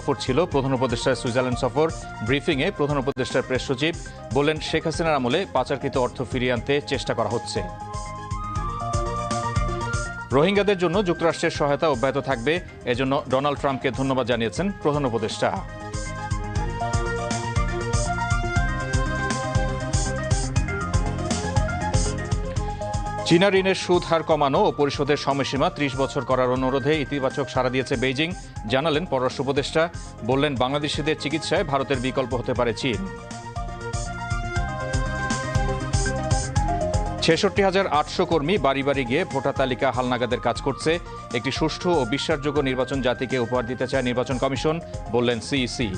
সফর ছিল। প্রধান উপদেষ্টার সুইজারল্যান্ড সফর ব্রিফিংয়ে প্রধান উপদেষ্টার প্রেস সচিব বললেন, শেখ হাসিনার আমলে পাচারকৃত অর্থ ফিরিয়ে আনতে চেষ্টা করা হচ্ছে। রোহিঙ্গাদের জন্য যুক্তরাষ্ট্রের সহায়তা অব্যাহত থাকবে। এজন্য ডোনাল্ড ট্রাম্পকে ধন্যবাদ জানিয়েছেন প্রধান উপদেষ্টা। চীনা ঋণের সুদ হার কমানো ও পরিশোধের সময়সীমা ত্রিশ বছর করার অনুরোধে ইতিবাচক সাড়া দিয়েছে বেইজিং। জানালেন পররাষ্ট্র উপদেষ্টা। বললেন, বাংলাদেশিদের চিকিৎসায় ভারতের বিকল্প হতে পারে চীন। ছেষট্টি হাজার আটশো কর্মী বাড়ি বাড়ি গিয়ে ভোটার তালিকা হালনাগাদের কাজ করছে। একটি সুষ্ঠু ও বিশ্বাসযোগ্য নির্বাচন জাতিকে উপহার দিতে চায় নির্বাচন কমিশন, বললেন সিইসি।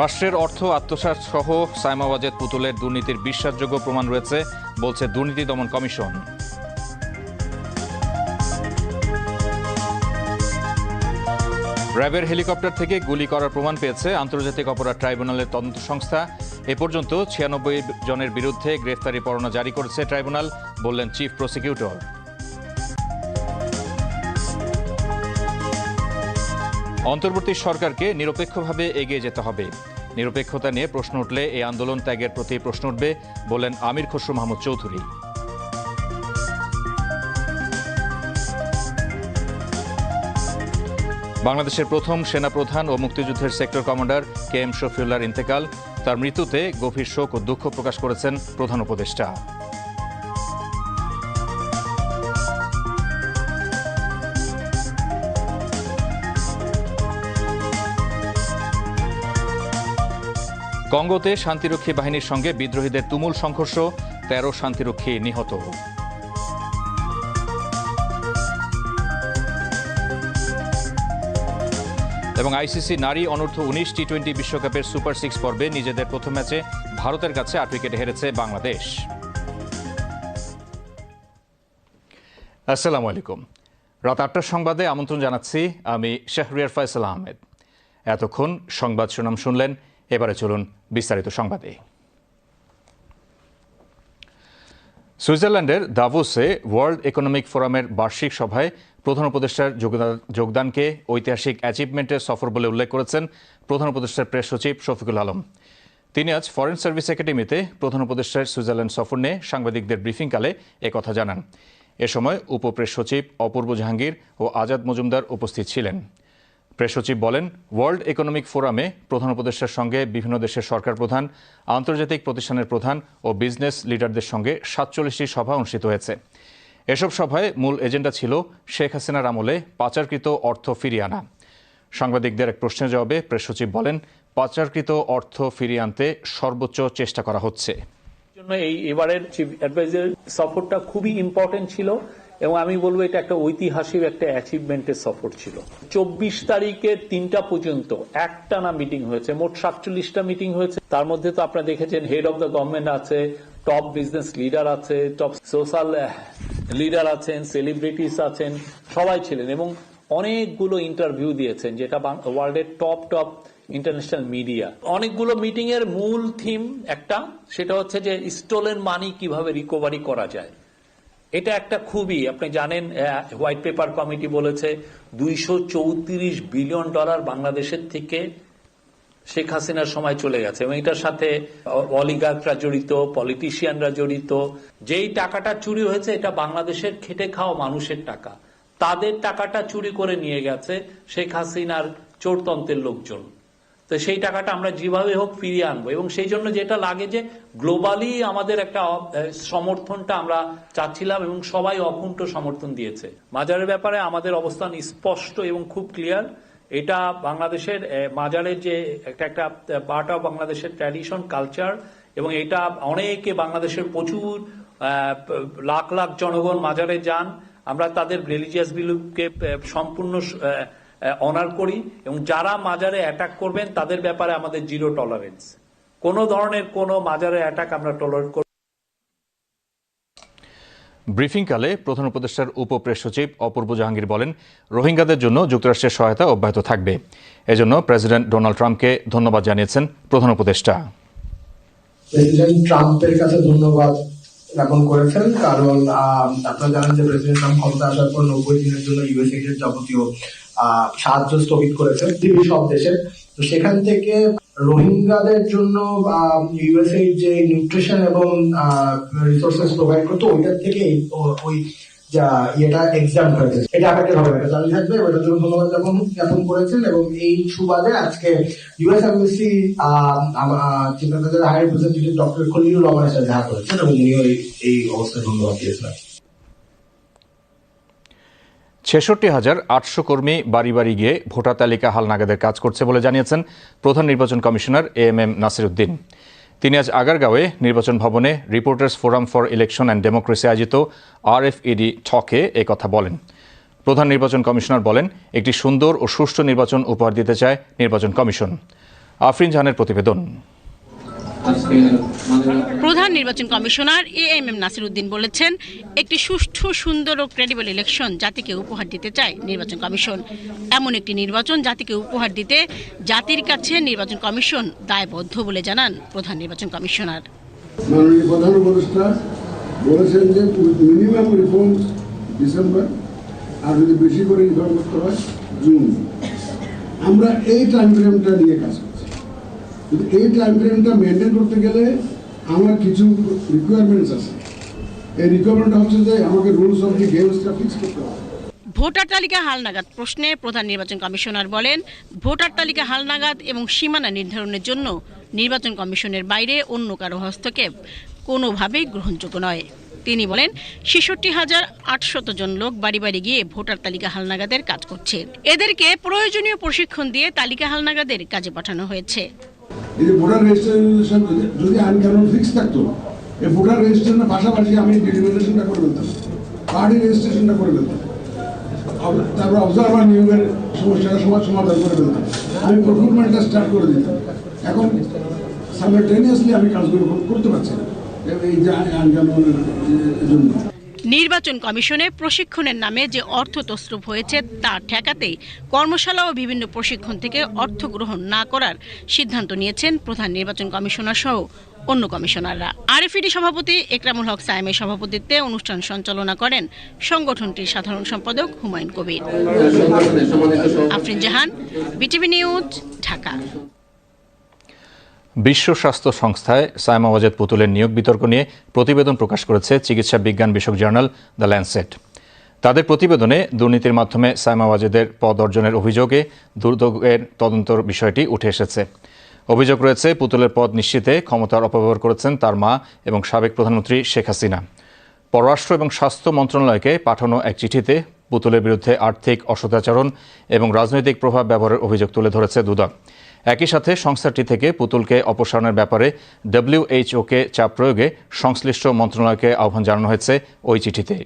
রাষ্ট্রের অর্থ, আত্মসাৎ সহ সাইমা ওয়াজেদ পুতুলের দুর্নীতির বিশ্বাসযোগ্য প্রমাণ রয়েছে, বলছে দুর্নীতি দমন কমিশন। র্যাবের হেলিকপ্টার থেকে গুলি করার প্রমাণ পেয়েছে আন্তর্জাতিক অপরাধ ট্রাইব্যুনালের তদন্ত সংস্থা। এ পর্যন্ত ছিয়ানব্বই জনের বিরুদ্ধে গ্রেফতারি পরোয়ানা জারি করেছে ট্রাইব্যুনাল, বললেন চিফ প্রসিকিউটর। অন্তর্বর্তী সরকারকে নিরপেক্ষভাবে এগিয়ে যেতে হবে। নিরপেক্ষতা নিয়ে প্রশ্ন উঠলে এই আন্দোলন ত্যাগের প্রতি প্রশ্ন উঠবে বলেন আমির খসরু মাহমুদ চৌধুরী। বাংলাদেশের প্রথম সেনাপ্রধান ও মুক্তিযুদ্ধের সেক্টর কমান্ডার কে এম শফিউল্লাহর ইন্তেকাল। তার মৃত্যুতে গভীর শোক ও দুঃখ প্রকাশ করেছেন প্রধান উপদেষ্টা। কঙ্গোতে শান্তিরক্ষী বাহিনীর সঙ্গে বিদ্রোহীদের তুমুল সংঘর্ষ, তেরো শান্তিরক্ষী নিহত। এবং আইসিসি নারী অনূর্ধ্ব উনিশ টি টোয়েন্টি বিশ্বকাপের সুপার সিক্স পর্বে নিজেদের প্রথম ম্যাচে ভারতের কাছে আট উইকেট হেরেছে বাংলাদেশ। আসসালামু আলাইকুম। রাত আটটার সংবাদে আমন্ত্রণ জানাচ্ছি আমি শাহরিয়ার ফয়সাল আহমেদ। এতক্ষণ সংবাদ সুনাম শুনলেন এবারে চলুন বিস্তারিত সংবাদে। সুইজারল্যান্ডের দাভোসে ওয়ার্ল্ড ইকোনমিক ফোরামের বার্ষিক সভায় প্রধান উপদেষ্টার যোগদা- যোগদানকে ঐতিহাসিক অ্যাচিভমেন্টের সফর বলে উল্লেখ করেছেন প্রধান উপদেষ্টার প্রেস সচিব শফিকুল আলম। তিনি আজ ফরেন সার্ভিস একাডেমিতে প্রধান উপদেষ্টার সুইজারল্যান্ড সফর নিয়ে সাংবাদিকদের ব্রিফিংকালে একথা জানান। এ সময় উপপ্রেস সচিব অপূর্ব জাহাঙ্গীর ও আজাদ মজুমদার উপস্থিত ছিলেন। প্রেস সচিব বলেন ওয়ার্ল্ড ইকোনমিক ফোরামে প্রধান উপদেষ্টার সঙ্গে বিভিন্ন দেশের সরকার প্রধান, আন্তর্জাতিক প্রতিষ্ঠানের প্রধান ও বিজনেস লিডারদের সঙ্গে সাতচল্লিশটি সভা অনুষ্ঠিত হয়েছে। এসব সভায় মূল এজেন্ডা ছিল শেখ হাসিনার আমলে পাচারকৃত অর্থ ফিরিয়ে আনা। সাংবাদিকদের এক প্রশ্নের জবাবে প্রেস সচিব বলেন, পাচারকৃত অর্থ ফিরিয়ে আনতে সর্বোচ্চ চেষ্টা করা হচ্ছে। জন্য এই এবারের চিফ অ্যাডভাইজার সফরটা খুবই ইম্পর্টেন্ট ছিল। এবং আমি বলব এটা একটা ঐতিহাসিক একটা অ্যাচিভমেন্টের সফর ছিল। চব্বিশ তারিখের তিনটা পর্যন্ত একটা না মিটিং হয়েছে, মোট সাতচল্লিশটা মিটিং হয়েছে। তার মধ্যে তো আপনারা দেখেছেন হেড অফ দ্য গভর্নমেন্ট আছে টপ বিজনেস লিডার আছে টপ সোশ্যাল লিডার আছেন সেলিব্রিটিস আছেন, সবাই ছিলেন এবং অনেকগুলো ইন্টারভিউ দিয়েছেন, যেটা ওয়ার্ল্ডের টপ টপ ইন্টারন্যাশনাল মিডিয়া অনেকগুলো মিটিং এর মূল থিম একটা, সেটা হচ্ছে যে স্টোলেন মানি কীভাবে রিকভারি করা যায়। এটা একটা খুবই, আপনি জানেন হোয়াইট পেপার কমিটি বলেছে, দুইশো চৌত্রিশ বিলিয়ন ডলার বাংলাদেশের থেকে শেখ হাসিনার সময় চলে গেছে। এবং এটার সাথে অলিগার্করা জড়িত পলিটিশিয়ানরা জড়িত, যেই টাকাটা চুরি হয়েছে এটা বাংলাদেশের খেটে খাওয়া মানুষের টাকা। তাদের টাকাটা চুরি করে নিয়ে গেছে শেখ হাসিনার চোরতন্ত্রের লোকজন। তো সেই টাকাটা আমরা যেভাবে হোক ফিরিয়ে আনব। এবং সেই জন্য যেটা লাগে যে গ্লোবালি আমাদের একটা সমর্থনটা আমরা চাচ্ছিলাম এবং সবাই অকুণ্ঠ সমর্থন দিয়েছে। মাজারের ব্যাপারে আমাদের অবস্থান স্পষ্ট এবং খুব ক্লিয়ার এটা বাংলাদেশের মাজারের যে একটা একটা পার্ট অফ বাংলাদেশের ট্র্যাডিশন কালচার এবং এটা অনেকে বাংলাদেশের প্রচুর লাখ লাখ জনগণ মাজারে যান। আমরা তাদের রিলিজিয়াস বিলিফকে সম্পূর্ণ অনার করি এবং যারা মাজারে অ্যাটাক করবেন তাদের ব্যাপারে আমাদের জিরো টলারেন্স কোনো ধরনের কোনো মাজারে অ্যাটাক আমরা টলারেট করব ব্রিফিংকালে প্রধান উপদেষ্টার উপপ্রেস সচিব অপূর্ব জাহাঙ্গীর বলেন রোহিঙ্গাদের জন্য যুক্তরাষ্ট্রের সহায়তা অব্যাহত থাকবে। এজন্য প্রেসিডেন্ট ডোনাল্ড ট্রাম্পকে ধন্যবাদ জানিয়েছেন প্রধান উপদেষ্টা। প্রেসিডেন্ট ট্রাম্পের কাছে ধন্যবাদ জ্ঞাপন করেছেন কারণ আপনারা জানেন যে প্রেসিডেন্ট ট্রাম্প ক্ষমতা আসার পর নব্বই দিনের জন্য ইউএসএ যাবতীয় সাহায্য স্থগিত করেছেন পৃথিবীর সব দেশে। তো সেখান থেকে রোহিঙ্গাদের জন্য ইউএসএ যে নিউট্রিশন এবং রিসোর্সেস প্রোভাইড করতো, ওইটার থেকে ওই যা ইয়েটা এক্সাম হয়েছে এটা হবে এটা থাকবে ওটার জন্য ধন্যবাদ জ্ঞাপন জ্ঞাপন করেছেন এবং এই সুবাদে আজকে US embassy chief high representative doctor Khalilur রহমানের সাথে দেখা করেছেন এবং উনিও এই অবস্থায় ধন্যবাদ দিয়েছেন। ছেষট্টি হাজার আটশো কর্মী বাড়ি বাড়ি গিয়ে ভোটার তালিকা হালনাগাদের কাজ করছে বলে জানিয়েছেন প্রধান নির্বাচন commissioner A M M Nasiruddin. তিনি আজ আগারগাঁওয়ে নির্বাচন ভবনে reporters forum for election and democracy আয়োজিত আরএফইডি ঠকে এ কথা বলেন। প্রধান নির্বাচন কমিশনার বলেন, একটি সুন্দর ও সুষ্ঠু নির্বাচন উপহার দিতে চায় নির্বাচন কমিশন। আফরিন জাহানের প্রতিবেদন। প্রধান নির্বাচন commissioner A M M Nasir Uddin বলেছেন একটি সুষ্ঠু সুন্দর ও ক্রেডিবল ইলেকশন জাতিকে উপহার দিতে চায় নির্বাচন কমিশন। এমন একটি নির্বাচন জাতিকে উপহার দিতে জাতির কাছে নির্বাচন কমিশন দায়বদ্ধ বলে জানান প্রধান নির্বাচন কমিশনার। মাননীয় প্রধান উপদেষ্টা বলেছেন যে মিনিমাম রিফর্ম ডিসেম্বর আর যদি বেশি করে রিফর্ম করতে হয় জুন আমরা এই টাইম ফ্রেমটা নিয়ে কাজ করছি এই টাইম মেনটেন করতে গেলে আমার কিছু রিকোয়ারমেন্টস আছে। এই রিকোয়ারমেন্টটা হচ্ছে যে আমাকে রুলস অফ দি গেমসটা ফিক্স করতে হবে। ভোটার তালিকা হালনাগাদ প্রশ্নে প্রধান নির্বাচন কমিশনার বলেন, ভোটার তালিকা হালনাগাদ এবং সীমানা নির্ধারণের জন্য নির্বাচন কমিশনের বাইরে অন্য কারও হস্তক্ষেপ কোনোভাবেই গ্রহণযোগ্য নয়। তিনি বলেন, ছেষট্টি হাজার আটশত জন লোক বাড়ি বাড়ি গিয়ে ভোটার তালিকা হালনাগাদের কাজ করছে। এদেরকে প্রয়োজনীয় প্রশিক্ষণ দিয়ে তালিকা হালনাগাদের কাজে পাঠানো হয়েছে। এই ভোটার রেজিস্ট্রেশন যদি আইন কানুন ফিক্স থাকতো, এই ভোটার রেজিস্ট্রেশনের পাশাপাশি আমি ডিলিমিটেশনটা করে ফেলতাম। পার্টি রেজিস্ট্রেশনটা করে ফেলতাম। তারপর অবজারভার নিয়োগের সমস্যাটা সমাজ সমাধান করে ফেলতাম। আমি প্রকুরমেন্টটা স্টার্ট করে দিতাম। এখন সাইমালটেনিয়াসলি আমি কাজগুলো কর- করতে পারছি না। এই- যে আইন কানুনের জন্য। নির্বাচন কমিশনে প্রশিক্ষণের নামে যে অর্থ তস্রুপ হয়েছে, তা ঠেকাতে কর্মশালা ও বিভিন্ন প্রশিক্ষণ থেকে অর্থ গ্রহণ না করার সিদ্ধান্ত নিয়েছেন প্রধান নির্বাচন কমিশনার সহ অন্য কমিশনাররা। আরএফইডি সভাপতি একরামুল হক সায়েমের সভাপতিত্বে অনুষ্ঠান সঞ্চালনা করেন সংগঠনটির সাধারণ সম্পাদক হুমায়ুন কবির। Afrin Jahan, BTV news, Dhaka. বিশ্ব স্বাস্থ্য সংস্থায় সায়মা ওয়াজেদ পুতুলের নিয়োগ বিতর্ক নিয়ে প্রতিবেদন প্রকাশ করেছে চিকিৎসা বিজ্ঞান বিষয়ক জার্নাল দ্য ল্যান্ডসেট তাদের প্রতিবেদনে দুর্নীতির মাধ্যমে সায়মা ওয়াজেদের পদ অর্জনের অভিযোগে দুর্যোগের তদন্তর বিষয়টি উঠে এসেছে। অভিযোগ রয়েছে, পুতুলের পদ নিশ্চিতে ক্ষমতার অপব্যবহার করেছেন তার মা এবং সাবেক প্রধানমন্ত্রী শেখ হাসিনা। পররাষ্ট্র এবং স্বাস্থ্য মন্ত্রণালয়কে পাঠানো এক চিঠিতে পুতুলের বিরুদ্ধে আর্থিক অসদাচরণ এবং রাজনৈতিক প্রভাব ব্যবহারের অভিযোগ তুলে ধরেছে দুদক। একই সাথে সংস্থাটি থেকে পুতুলকে অপসারণের ব্যাপারে ডব্লিউএইচওকে চাপ প্রয়োগে সংশ্লিষ্ট মন্ত্রণালয়কে আহ্বান জানানো হয়েছে ওই চিঠিতে।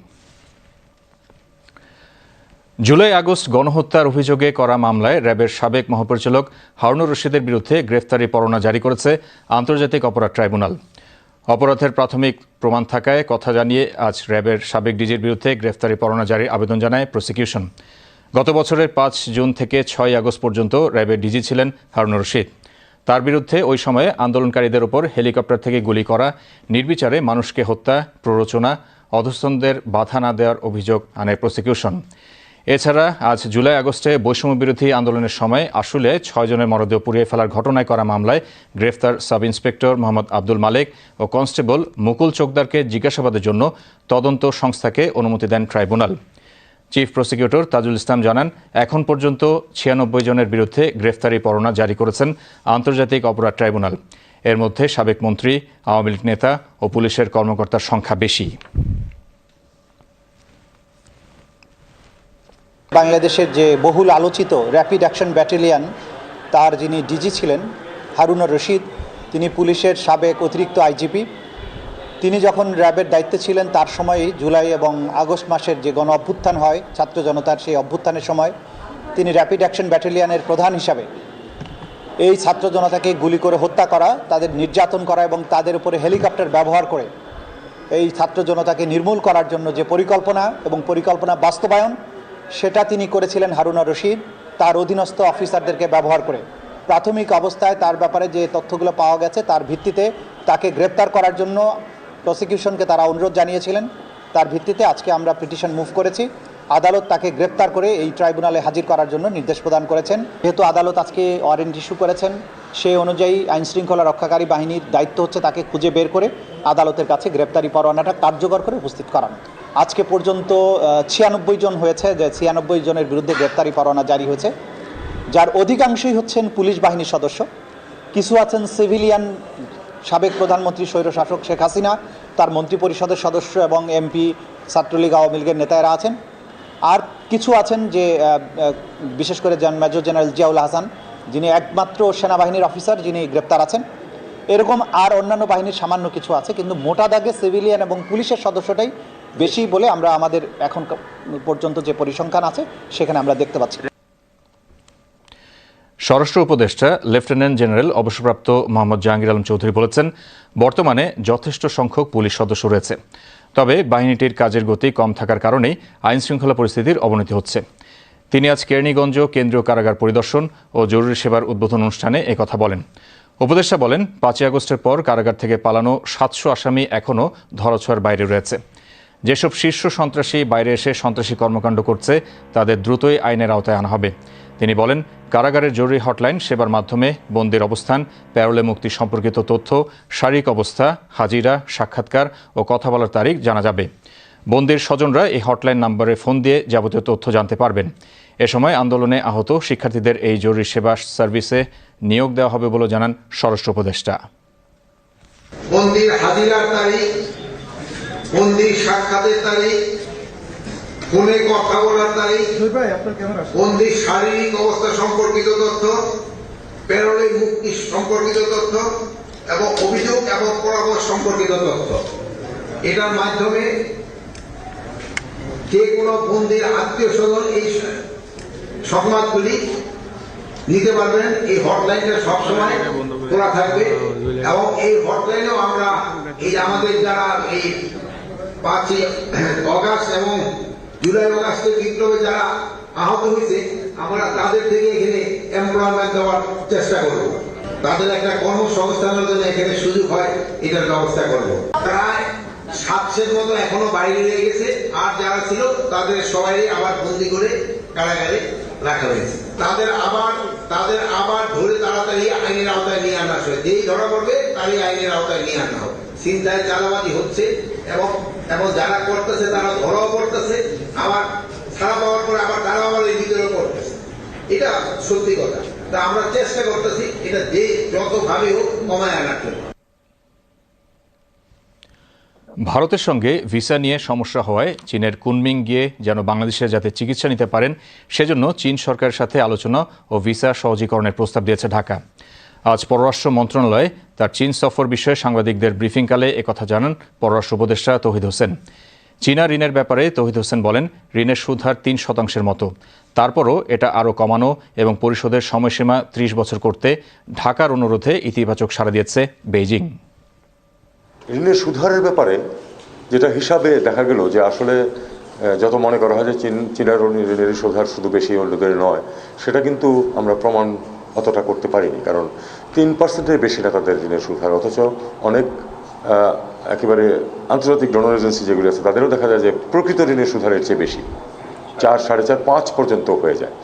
জুলাই আগস্ট গণহত্যার অভিযোগে করা মামলায় র্যাবের সাবেক মহাপরিচালক হারুনুর রশিদের বিরুদ্ধে গ্রেফতারি পরোয়ানা জারি করেছে আন্তর্জাতিক অপরাধ ট্রাইব্যুনাল। অপরাধের প্রাথমিক প্রমাণ থাকায় কথা জানিয়ে আজ র্যাবের সাবেক ডিজির বিরুদ্ধে গ্রেফতারি পরোয়ানা জারির আবেদন জানায় প্রসিকিউশন। গত বছরের পাঁচ জুন থেকে ছয় আগস্ট পর্যন্ত র্যাবের ডিজি ছিলেন হারুনুর রশিদ। তার বিরুদ্ধে ওই সময়ে আন্দোলনকারীদের ওপর হেলিকপ্টার থেকে গুলি করা, নির্বিচারে মানুষকে হত্যা, প্ররোচনা, অধস্তনদের বাধা না দেওয়ার অভিযোগ আনে প্রসিকিউশন। এছাড়া আজ জুলাই আগস্টে বৈষম্য বিরোধী আন্দোলনের সময় আসলে ছয়জনের মরদেহ পুড়িয়ে ফেলার ঘটনায় করা মামলায় গ্রেফতার সাব ইন্সপেক্টর মোহাম্মদ আব্দুল মালেক ও কনস্টেবল মুকুল চোকদারকে জিজ্ঞাসাবাদের জন্য তদন্ত সংস্থাকে অনুমতি দেন tribunal. Chief prosecutor Tajul Islam জানান, এখন পর্যন্ত ছিয়ানব্বই জনের বিরুদ্ধে গ্রেফতারি পরোয়ানা জারি করেছেন আন্তর্জাতিক অপরাধ ট্রাইব্যুনাল। এর মধ্যে সাবেক মন্ত্রী, আওয়ামী লীগ নেতা ও পুলিশের কর্মকর্তার সংখ্যা বেশি। বাংলাদেশের যে বহুল আলোচিত র্যাপিড অ্যাকশন ব্যাটালিয়ন তার যিনি ডিজি ছিলেন, হারুনুর রশিদ, তিনি পুলিশের সাবেক অতিরিক্ত আইজিপি তিনি যখন র্যাবের দায়িত্বে ছিলেন, তার সময়ই জুলাই এবং আগস্ট মাসের যে গণ অভ্যুত্থান হয়, ছাত্র জনতার সেই অভ্যুত্থানের সময় তিনি র্যাপিড অ্যাকশন ব্যাটালিয়নের প্রধান হিসাবে এই ছাত্র জনতাকে গুলি করে হত্যা করা, তাদের নির্যাতন করা এবং তাদের উপরে হেলিকপ্টার ব্যবহার করে এই ছাত্র জনতাকে নির্মূল করার জন্য যে পরিকল্পনা এবং পরিকল্পনা বাস্তবায়ন, সেটা তিনি করেছিলেন হারুনা রশিদ, তার অধীনস্থ অফিসারদেরকে ব্যবহার করে। প্রাথমিক অবস্থায় তার ব্যাপারে যে তথ্যগুলো পাওয়া গেছে, তার ভিত্তিতে তাকে গ্রেপ্তার করার জন্য প্রসিকিউশনকে তারা অনুরোধ জানিয়েছিলেন। তার ভিত্তিতে আজকে আমরা পিটিশন মুভ করেছি। আদালত তাকে গ্রেপ্তার করে এই ট্রাইব্যুনালে হাজির করার জন্য নির্দেশ প্রদান করেছেন। যেহেতু আদালত আজকে ওয়ারেন্ট ইস্যু করেছেন সেই অনুযায়ী আইন শৃঙ্খলা রক্ষাকারী বাহিনীর দায়িত্ব হচ্ছে তাকে খুঁজে বের করে আদালতের কাছে গ্রেপ্তারি পরোয়ানাটা কার্যকর করে উপস্থিত করানো। আজকে পর্যন্ত ছিয়ানব্বই জন হয়েছে যে ছিয়ানব্বই জনের বিরুদ্ধে গ্রেপ্তারি পরোয়ানা জারি হয়েছে। যার অধিকাংশই হচ্ছেন পুলিশ বাহিনীর সদস্য। কিছু আছেন সিভিলিয়ান সাবেক প্রধানমন্ত্রী স্বৈরশাসক শেখ হাসিনা, তার মন্ত্রিপরিষদের সদস্য এবং এমপি ছাত্রলীগ আওয়ামী লীগের নেতারা আছেন। আর কিছু আছেন যে বিশেষ করে জন, মেজর জেনারেল জিয়াউল হাসান, যিনি একমাত্র সেনাবাহিনীর অফিসার, যিনি গ্রেপ্তার আছেন। এরকম আর অন্যান্য বাহিনীর সামান্য কিছু আছে, কিন্তু মোটা দাগে সিভিলিয়ান এবং পুলিশের সদস্যটাই বেশি বলে আমরা আমাদের এখন পর্যন্ত যে পরিসংখ্যান আছে, সেখানে আমরা দেখতে পাচ্ছি। স্বরাষ্ট্র উপদেষ্টা, লেফটেন্যান্ট জেনারেল অবসরপ্রাপ্ত মোহাম্মদ জাহাঙ্গীর আলম চৌধুরী বলেছেন, বর্তমানে যথেষ্ট সংখ্যক পুলিশ সদস্য রয়েছে। তবে বাহিনীটির কাজের গতি কম থাকার কারণেই আইন শৃঙ্খলা পরিস্থিতির অবনতি হচ্ছে। তিনি আজ কেরানীগঞ্জ কেন্দ্রীয় কারাগার পরিদর্শন ও জরুরি সেবার উদ্বোধন অনুষ্ঠানে একথা বলেন। উপদেষ্টা বলেন, পাঁচই আগস্টের পর কারাগার থেকে পালানো সাতশো আসামি এখনও ধরাছোঁয়ার বাইরে রয়েছে। যেসব শীর্ষ সন্ত্রাসী বাইরে এসে সন্ত্রাসী কর্মকাণ্ড করছে, তাদের দ্রুতই আইনের আওতায় আনা হবে। তিনি বলেন, কারাগারের জরুরি হটলাইন সেবার মাধ্যমে বন্দির অবস্থান, প্যারোলে মুক্তি সম্পর্কিত তথ্য, শারীরিক অবস্থা, হাজিরা, সাক্ষাৎকার ও কথা বলার তারিখ জানা যাবে। বন্দির স্বজনরা এই হটলাইন নাম্বারে ফোন দিয়ে যাবতীয় তথ্য জানতে পারবেন। এ সময় আন্দোলনে আহত শিক্ষার্থীদের এই জরুরি সেবা সার্ভিসে নিয়োগ দেওয়া হবে বলে জানান স্বরাষ্ট্র উপদেষ্টা। বন্দির হাজিরার তারিখ, বন্দির সাক্ষাতের তারিখ ফোনে কথা বলার তারিখ বন্দির শারীরিক অবস্থা সম্পর্কিত তথ্য প্যারোলে মুক্তি সম্পর্কিত তথ্য এবং অভিযোগ এবং পরামর্শ সম্পর্কিত তথ্য। এটার মাধ্যমে যে কোনো বন্দির আত্মীয় স্বজন এই সংবাদগুলি নিতে পারবেন। এই হটলাইনটা সবসময় খোলা থাকবে। এবং এই হটলাইনেও আমরা এই আমাদের যারা এই পাঁচই অগাস্ট এবং জুলাই অগাস্টের বিপ্লবে যারা আহত হয়েছে, আমরা তাদের থেকে এখানে এমপ্লয়মেন্ট দেওয়ার চেষ্টা করব। তাদের একটা কর্মসংস্থানের জন্য এখানে সুযোগ হয়, এটার ব্যবস্থা করব। প্রায় সাতশের মতো এখনও বাইরে রয়ে গেছে আর যারা ছিল, তাদের সবাই আবার বন্দি করে কারাগারে রাখা হয়েছে। তাদের আবার তাদের আবার ধরে তাড়াতাড়ি আইনের আওতায় নিয়ে আনা হবে যেই ধরা পড়বে, তারই আইনের আওতায় নিয়ে আনা হবে। চিন্তায় চালাবাজি হচ্ছে এবং এবং যারা করতেছে তারা ধরাও পড়তেছে, আবার ছাড়া পাওয়ার পরে আবার তারা আবার এই ভিতরেও করতেছে এটা সত্যি কথা। তা আমরা চেষ্টা করতেছি, এটা যে যতভাবে হোক কমায় আনার জন্য। ভারতের সঙ্গে ভিসা নিয়ে সমস্যা হওয়ায় চীনের কুনমিং গিয়ে যেন বাংলাদেশে যাতে চিকিৎসা নিতে পারেন, সেজন্য চীন সরকারের সাথে আলোচনা ও ভিসা সহজীকরণের প্রস্তাব দিয়েছে ঢাকা। আজ পররাষ্ট্র মন্ত্রণালয়ে তার চীন সফর বিষয়ে সাংবাদিকদের ব্রিফিংকালে একথা জানান পররাষ্ট্র উপদেষ্টা তহিদ হোসেন। চীনা ঋণের ব্যাপারে তহিদ হোসেন বলেন, ঋণের সুদ হার তিন শতাংশের মতো। তারপরও এটা আরও কমানো এবং পরিশোধের সময়সীমা ত্রিশ বছর করতে ঢাকার অনুরোধে ইতিবাচক সাড়া দিয়েছে বেইজিং। ঋণের সুধারের ব্যাপারে যেটা হিসাবে দেখা গেল যে আসলে যত মনে করা হয় যে চীন চীনের ঋণের সুধার শুধু বেশি অন্যদের নয়, সেটা কিন্তু আমরা প্রমাণ অতটা করতে পারিনি, কারণ তিন পার্সেন্টের বেশি না তাদের ঋণের সুধার অথচ অনেক একেবারে আন্তর্জাতিক ডোনার এজেন্সি যেগুলি আছে, তাদেরও দেখা যায় যে প্রকৃত ঋণের সুধারের চেয়ে বেশি। চার, সাড়ে চার, পাঁচ পর্যন্ত হয়ে যায়।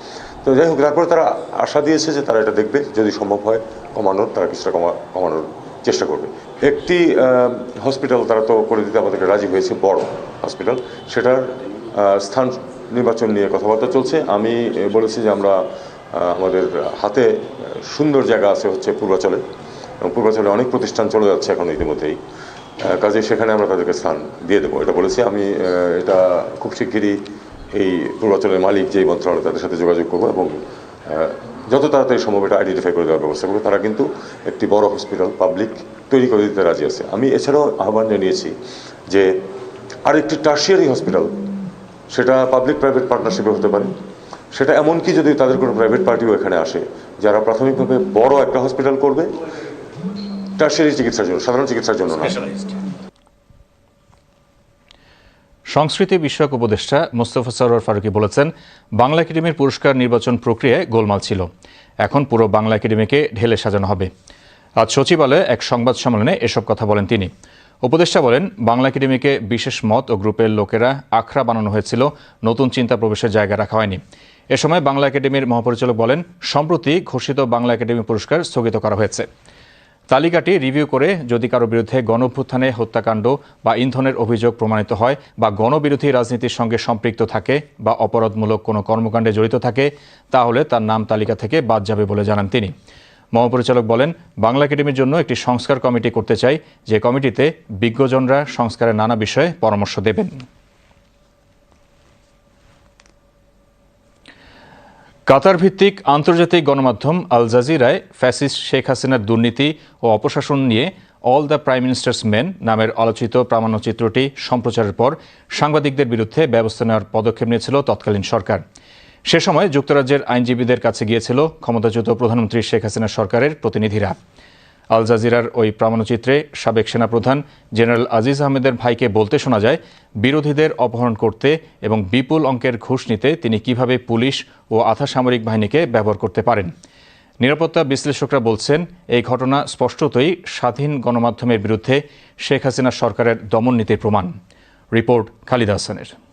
তো যাই হোক, তারপরে তারা আশা দিয়েছে যে তারা এটা দেখবে, যদি সম্ভব হয় কমানোর, তারা কিছুটা কমা, কমানোর চেষ্টা করবে। একটি হসপিটাল তারা তো করে দিতে আমাদেরকে রাজি হয়েছে, বড় হসপিটাল সেটার স্থান নির্বাচন নিয়ে কথাবার্তা চলছে। আমি বলেছি যে আমরা আমাদের হাতে সুন্দর জায়গা আছে হচ্ছে পূর্বাচলে। এবং পূর্বাচলে অনেক প্রতিষ্ঠান চলে যাচ্ছে এখন ইতিমধ্যেই। কাজে সেখানে আমরা তাদেরকে স্থান দিয়ে দেবো। এটা বলেছি, আমি এটা খুব শিগগিরই এই পূর্বাচলের মালিক যেই মন্ত্রণালয়, তাদের সাথে যোগাযোগ করব এবং যত তাড়াতাড়ি সম্ভব এটা আইডেন্টিফাই করে দেওয়ার ব্যবস্থা করব। তারা কিন্তু একটি বড় হসপিটাল পাবলিক তৈরি করে দিতে রাজি আছে। আমি এছাড়াও আহ্বান জানিয়েছি যে আরেকটি টার্সিয়ারি হসপিটাল সেটা পাবলিক প্রাইভেট পার্টনারশিপে হতে পারে। সেটা এমনকি যদি তাদের কোনো প্রাইভেট পার্টিও এখানে আসে যারা প্রাথমিকভাবে বড় একটা হসপিটাল করবে টার্সিয়ারি চিকিৎসার জন্য সাধারণ চিকিৎসার জন্য না। সংস্কৃতি বিষয়ক উপদেষ্টা মোস্তফা সরোয়ার ফারুকি বলেছেন বাংলা একাডেমির পুরস্কার নির্বাচন প্রক্রিয়ায় গোলমাল ছিল। এখন পুরো বাংলা একাডেমিকে ঢেলে সাজানো হবে। আজ সচিবালয়ে এক সংবাদ সম্মেলনে এসব কথা বলেন তিনি। উপদেষ্টা বলেন বাংলা একাডেমিকে বিশেষ মত ও গ্রুপের লোকেরা আখড়া বানানো হয়েছিল নতুন চিন্তা প্রবেশের জায়গা রাখা হয়নি। এ সময় বাংলা একাডেমির মহাপরিচালক বলেন, সম্প্রতি ঘোষিত বাংলা একাডেমি পুরস্কার স্থগিত করা হয়েছে। তালিকাটি রিভিউ করে যদি কারও বিরুদ্ধে গণভ্যুত্থানে হত্যাকাণ্ড বা ইন্ধনের অভিযোগ প্রমাণিত হয় বা গণবিরোধী রাজনীতির সঙ্গে সম্পৃক্ত থাকে বা অপরাধমূলক কোনো কর্মকাণ্ডে জড়িত থাকে, তাহলে তার নাম তালিকা থেকে বাদ যাবে বলে জানান তিনি। মহাপরিচালক বলেন, বাংলা একাডেমির জন্য একটি সংস্কার কমিটি করতে চাই, যে কমিটিতে বিজ্ঞজনরা সংস্কারের নানা বিষয়ে পরামর্শ দেবেন। কাতার ভিত্তিক আন্তর্জাতিক গণমাধ্যম আল জাজিরায় ফ্যাসিস্ট শেখ হাসিনার দুর্নীতি ও অপশাসন নিয়ে all the prime minister's men নামের আলোচিত প্রামাণ্যচিত্রটি সম্প্রচারের পর সাংবাদিকদের বিরুদ্ধে ব্যবস্থা নেওয়ার পদক্ষেপ নিয়েছিল তৎকালীন সরকার। সে সময় যুক্তরাজ্যের আইনজীবীদের কাছে গিয়েছিল ক্ষমতাচ্যুত প্রধানমন্ত্রী শেখ হাসিনা সরকারের প্রতিনিধিরা। আল জাজিরার ওই প্রামাণ্যচিত্রে সাবেক সেনাপ্রধান জেনারেল আজিজ আহমেদের ভাইকে বলতে শোনা যায়, বিরোধীদের অপহরণ করতে এবং বিপুল অঙ্কের ঘুষ নিতে তিনি কীভাবে পুলিশ ও আধা সামরিক বাহিনীকে ব্যবহার করতে পারেন। নিরাপত্তা বিশ্লেষকরা বলছেন, এই ঘটনা স্পষ্টতই স্বাধীন গণমাধ্যমের বিরুদ্ধে শেখ হাসিনা সরকারের দমন নীতির প্রমাণ। রিপোর্ট খালিদ হাসানের।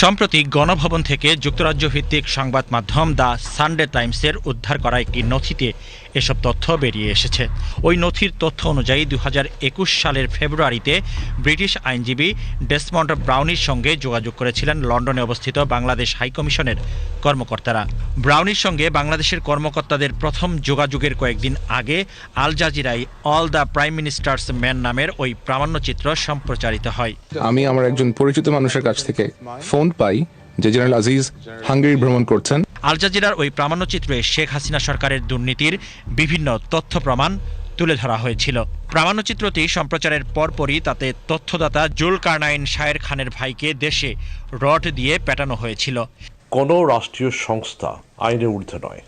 সম্প্রতি গণভবন থেকে যুক্তরাজ্য ভিত্তিক সংবাদ মাধ্যম দ্য সানডে টাইমসের উদ্ধার করা একটি নথিতে এসব তথ্য বেরিয়ে এসেছে। ওই নথির তথ্য অনুযায়ী দু হাজার একুশ সালের ফেব্রুয়ারিতে ব্রিটিশ আইনজীবী ডেসমন্ড ব্রাউনির সঙ্গে যোগাযোগ করেছিলেন লন্ডনে অবস্থিত বাংলাদেশ হাইকমিশনের কর্মকর্তারা। ব্রাউনির সঙ্গে বাংলাদেশের কর্মকর্তাদের প্রথম যোগাযোগের কয়েকদিন আগে আল জাজিরায় all the prime minister's man নামের ওই প্রামাণ্যচিত্র সম্প্রচারিত হয়। আমি আমার একজন পরিচিত মানুষের কাছ থেকে ফোন পাই যে জেনারেল আজিজ হাঙ্গেরি ভ্রমণ করছেন। আল জাজিরার ওই প্রামাণ্যচিত্রে শেখ হাসিনা সরকারের দুর্নীতির বিভিন্ন তথ্য প্রমাণ তুলে ধরা হয়েছিল। প্রামাণ্যচিত্রটি সম্প্রচারের পরপরই তাতে তথ্যদাতা জুল কার্নাইন শায়ের খানের ভাইকে দেশে রড দিয়ে পেটানো হয়েছিল। কোনো রাষ্ট্রীয় সংস্থা আইনের ঊর্ধ্বে নয়।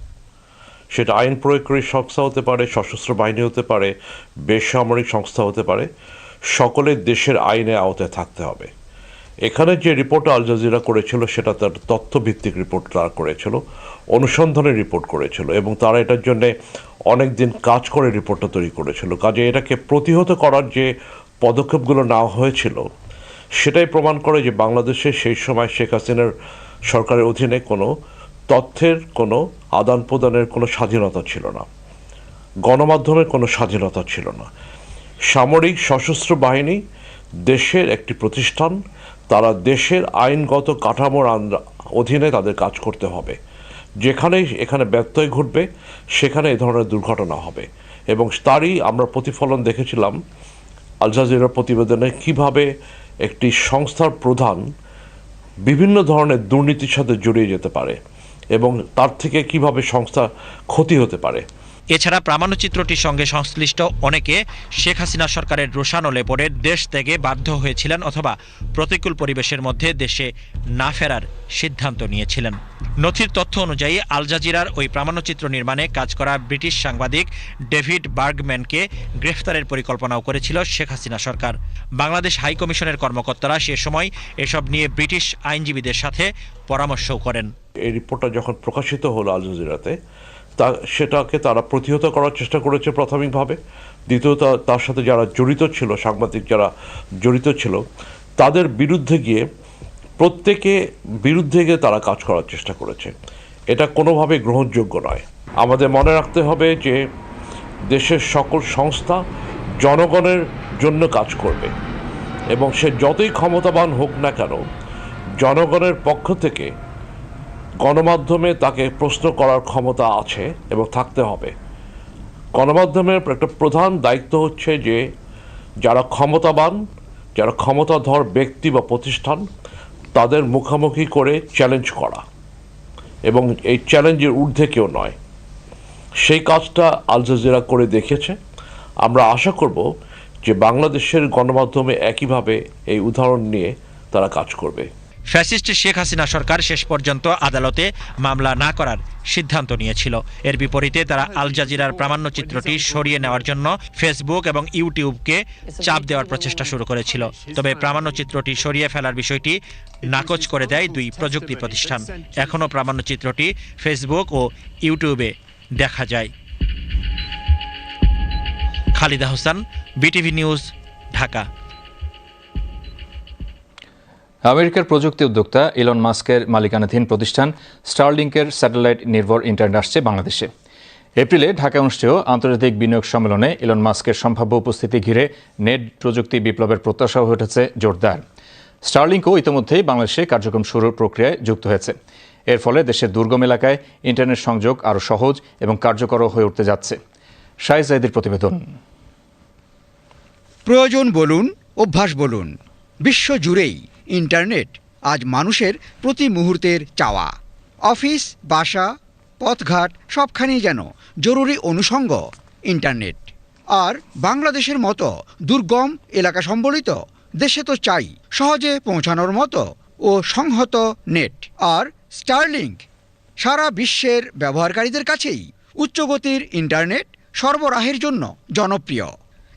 সেটা আইন প্রয়োগকারী সংস্থা হতে পারে, সশস্ত্র বাহিনী হতে পারে, বেসামরিক সংস্থা হতে পারে। সকলে দেশের আইনে আওতায় থাকতে হবে। এখানে যে রিপোর্ট আল জাজিরা করেছিল, সেটা তার তথ্যভিত্তিক রিপোর্ট তারা করেছিল অনুসন্ধানের রিপোর্ট করেছিল, এবং তারা এটার জন্যে অনেক দিন কাজ করে রিপোর্টটা তৈরি করেছিল। কাজে এটাকে প্রতিহত করার যে পদক্ষেপগুলো নেওয়া হয়েছিল, সেটাই প্রমাণ করে যে বাংলাদেশে সেই সময় শেখ হাসিনার সরকারের অধীনে কোনো তথ্যের, কোনো আদান প্রদানের কোনো স্বাধীনতা ছিল না, গণমাধ্যমের কোনো স্বাধীনতা ছিল না। সামরিক সশস্ত্র বাহিনী দেশের একটি প্রতিষ্ঠান তারা দেশের আইনগত কাঠামোর অধীনে তাদের কাজ করতে হবে। যেখানেই এখানে ব্যত্যয় ঘটবে, সেখানে এ ধরনের দুর্ঘটনা হবে। এবং তারই আমরা প্রতিফলন দেখেছিলাম আল জাজিরার প্রতিবেদনে কীভাবে একটি সংস্থার প্রধান বিভিন্ন ধরনের দুর্নীতির সাথে জড়িয়ে যেতে পারে এবং তার থেকে কীভাবে সংস্থা ক্ষতি হতে পারে। এছাড়া প্রামাণ্যচিত্রটির সঙ্গে সংশ্লিষ্ট অনেকে শেখ হাসিনা সরকারের রোষানলে পড়ে দেশ থেকে বাধ্য হয়েছিলেন অথবা প্রতিকূল পরিবেশের মধ্যে দেশে না ফেরার সিদ্ধান্ত নিয়েছিলেন। নথির তথ্য অনুযায়ী আল জাজিরার ওই প্রামাণ্যচিত্র নির্মাণে কাজ করা ব্রিটিশ সাংবাদিক ডেভিড বার্গম্যানকে গ্রেফতারের পরিকল্পনাও করেছিল শেখ হাসিনা সরকার। বাংলাদেশ হাইকমিশনের কর্মকর্তারা সে সময় এসব নিয়ে ব্রিটিশ আইনজীবীদের সাথে পরামর্শও করেন। এই রিপোর্টটা যখন প্রকাশিত হলো আল জাজিরাতে তা, সেটাকে তারা প্রতিহত করার চেষ্টা করেছে প্রাথমিকভাবে। দ্বিতীয়ত তার সাথে যারা জড়িত ছিল, সাংবাদিক যারা জড়িত ছিল, তাদের বিরুদ্ধে গিয়ে প্রত্যেকে বিরুদ্ধে গিয়ে তারা কাজ করার চেষ্টা করেছে। এটা কোনোভাবে গ্রহণযোগ্য নয়। আমাদের মনে রাখতে হবে যে, দেশের সকল সংস্থা জনগণের জন্য কাজ করবে এবং সে যতই ক্ষমতাবান হোক না কেন, জনগণের পক্ষ থেকে গণমাধ্যমে তাকে প্রশ্ন করার ক্ষমতা আছে এবং থাকতে হবে। গণমাধ্যমের একটা প্রধান দায়িত্ব হচ্ছে যে, যারা ক্ষমতাবান, যারা ক্ষমতাধর ব্যক্তি বা প্রতিষ্ঠান, তাদের মুখোমুখি করে চ্যালেঞ্জ করা। এবং এই চ্যালেঞ্জের ঊর্ধ্বে কেউ নয়। সেই কাজটা আল জাজিরা করে দেখেছে। আমরা আশা করব যে বাংলাদেশের গণমাধ্যমে একইভাবে এই উদাহরণ নিয়ে তারা কাজ করবে। ফ্যাসিস্ট শেখ হাসিনা সরকার শেষ পর্যন্ত আদালতে মামলা না করার সিদ্ধান্ত নিয়েছিল। এর বিপরীতে তারা আল জাজিরার প্রামাণ্যচিত্রটি সরিয়ে নেওয়ার জন্য ফেসবুক এবং ইউটিউবকে চাপ দেওয়ার প্রচেষ্টা শুরু করেছিল। তবে প্রামাণ্যচিত্রটি সরিয়ে ফেলার বিষয়টি নাকচ করে দেয় দুই প্রযুক্তি প্রতিষ্ঠান। এখনও প্রামাণ্যচিত্রটি ফেসবুক ও ইউটিউবে দেখা যায়। Khalida Hossain, BTV news, Dhaka. আমেরিকার প্রযুক্তি উদ্যোক্তা ইলন মাস্কের মালিকানাধীন প্রতিষ্ঠান স্টারলিংকের স্যাটেলাইট নির্ভর ইন্টারনেট আসছে বাংলাদেশে। এপ্রিলে ঢাকায় অনুষ্ঠেয় আন্তর্জাতিক বিনিয়োগ সম্মেলনে ইলন মাস্কের সম্ভাব্য উপস্থিতি ঘিরে নেট প্রযুক্তি বিপ্লবের প্রত্যাশা হয়ে উঠেছে জোরদার। স্টারলিংকও ইতিমধ্যেই বাংলাদেশে কার্যক্রম শুরুর প্রক্রিয়ায় যুক্ত হয়েছে। এর ফলে দেশের দুর্গম এলাকায় ইন্টারনেট সংযোগ আরও সহজ এবং কার্যকর হয়ে উঠতে যাচ্ছে। শাহিদ প্রতিবেদন। প্রয়োজন বলুন, অভ্যাস বলুন, বিশ্ব জুড়েই। ইন্টারনেট আজ মানুষের প্রতি মুহূর্তের চাওয়া। অফিস, বাসা, পথঘাট সবখানেই যেন জরুরি অনুষঙ্গ ইন্টারনেট। আর বাংলাদেশের মতো দুর্গম এলাকা সম্বলিত দেশে তো চাই সহজে পৌঁছানোর মতো ও সংহত নেট। আর স্টারলিংক সারা বিশ্বের ব্যবহারকারীদের কাছেই উচ্চগতির ইন্টারনেট সরবরাহের জন্য জনপ্রিয়।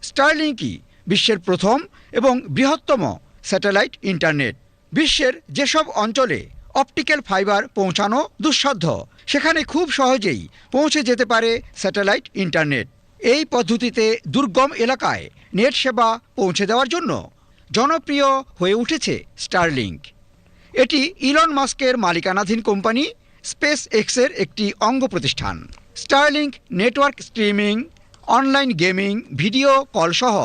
স্টারলিংকই বিশ্বের প্রথম এবং বৃহত্তম স্যাটেলাইট ইন্টারনেট। বিশ্বের যেসব অঞ্চলে অপটিক্যাল ফাইবার পৌঁছানো দুঃসাধ্য, সেখানে খুব সহজেই পৌঁছে যেতে পারে স্যাটেলাইট ইন্টারনেট। এই পদ্ধতিতে দুর্গম এলাকায় নেট সেবা পৌঁছে দেওয়ার জন্য জনপ্রিয় হয়ে উঠেছে স্টারলিংক। এটি ইলন মাস্কের মালিকানাধীন কোম্পানি স্পেস এক্সের একটি অঙ্গ প্রতিষ্ঠান। Starlink network streaming, online gaming, video call সহ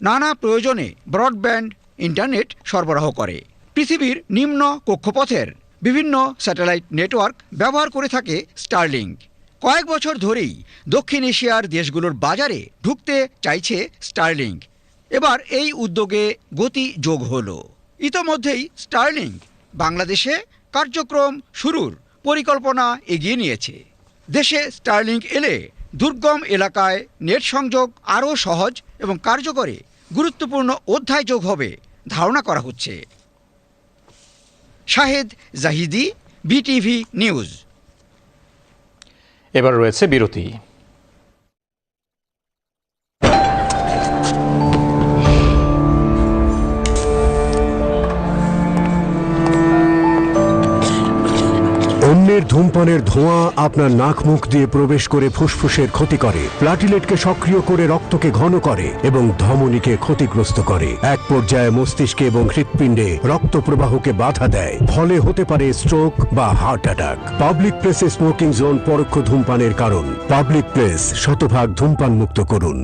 নানা প্রয়োজনে ব্রডব্যান্ড ইন্টারনেট সরবরাহ করে। পৃথিবীর নিম্ন কক্ষপথের বিভিন্ন স্যাটেলাইট নেটওয়ার্ক ব্যবহার করে থাকে স্টারলিংক। কয়েক বছর ধরেই দক্ষিণ এশিয়ার দেশগুলোর বাজারে ঢুকতে চাইছে স্টারলিংক। এবার এই উদ্যোগে গতি যোগ হলো। ইতোমধ্যেই স্টারলিংক বাংলাদেশে কার্যক্রম শুরুর পরিকল্পনা এগিয়ে নিয়েছে। দেশে স্টারলিংক এলে দুর্গম এলাকায় নেট সংযোগ আরও সহজ এবং কার্যকরে গুরুত্বপূর্ণ অধ্যায় যোগ হবে। ধারণা করা হচ্ছে। Shahed Zahidi BTV news. এবার রয়েছে বিরতি। অন্যের ধূমপানের ধোঁয়া আপনার নাক মুখ দিয়ে প্রবেশ করে ফুসফুসের ক্ষতি করে। প্লাটিলেটকে সক্রিয় করে রক্তকে ঘন করে এবং ধমনীকে ক্ষতিগ্রস্ত করে। এক পর্যায়ে মস্তিষ্কে এবং হৃৎপিণ্ডে রক্ত প্রবাহকে বাধা দেয়। ফলে হতে পারে স্ট্রোক বা হার্ট অ্যাটাক পাবলিক প্লেসে স্মোকিং জোন পরোক্ষ ধূমপানের কারণ। পাবলিক প্লেস শতভাগ ধূমপান মুক্ত করুন।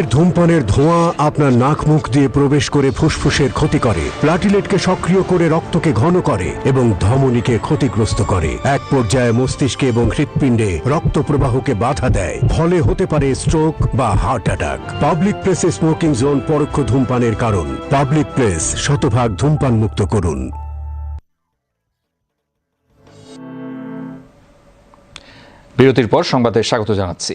অন্যের ধূমপানের ধোঁয়া আপনার নাক মুখ দিয়ে প্রবেশ করে ফুসফুসের ক্ষতি করে। প্লাটিলেটকে সক্রিয় করে রক্তকে ঘন করে এবং ধমনীকে ক্ষতিগ্রস্ত করে। এক পর্যায়ে মস্তিষ্কে এবং হৃৎপিণ্ডে রক্ত প্রবাহকে বাধা দেয়। ফলে হতে পারে স্ট্রোক বা হার্ট অ্যাটাক। পাবলিক প্লেসে স্মোকিং জোন পরোক্ষ ধূমপানের কারণ। পাবলিক প্লেস শতভাগ ধূমপান মুক্ত করুন। বিরতির পর সংবাদে স্বাগত জানাচ্ছি।